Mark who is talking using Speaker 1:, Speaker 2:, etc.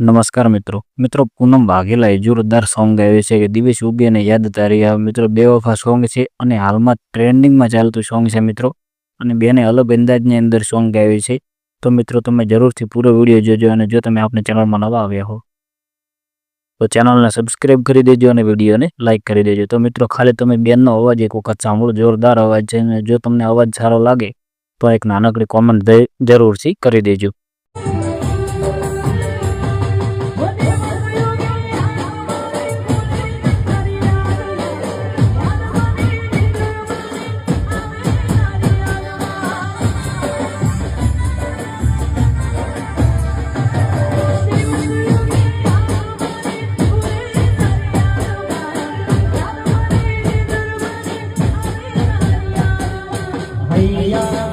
Speaker 1: નમસ્કાર મિત્રો. મિત્રો, પૂનમ વાઘેલાએ જોરદાર સોંગ ગાયું છે કે દિવેશ ઉબી અને યાદ તારી. આ મિત્રો, બે વફા સોંગ છે અને હાલમાં ટ્રેન્ડિંગમાં ચાલતું સોંગ છે મિત્રો. અને બેને અલગ અંદાજની અંદર સોંગ ગાયું છે. તો મિત્રો, તમે જરૂરથી પૂરો વીડિયો જોજો અને જો તમે આપણી ચેનલમાં નવા આવ્યા હો, તો ચેનલને સબસ્ક્રાઈબ કરી દેજો અને વિડીયોને લાઇક કરી દેજો. તો મિત્રો, ખાલી તમે બેનનો અવાજ એક વખત સાંભળો, જોરદાર અવાજ છે. અને જો તમને અવાજ સારો લાગે, તો એક નાનકડી કોમેન્ટ જરૂરથી કરી દેજો. Yeah.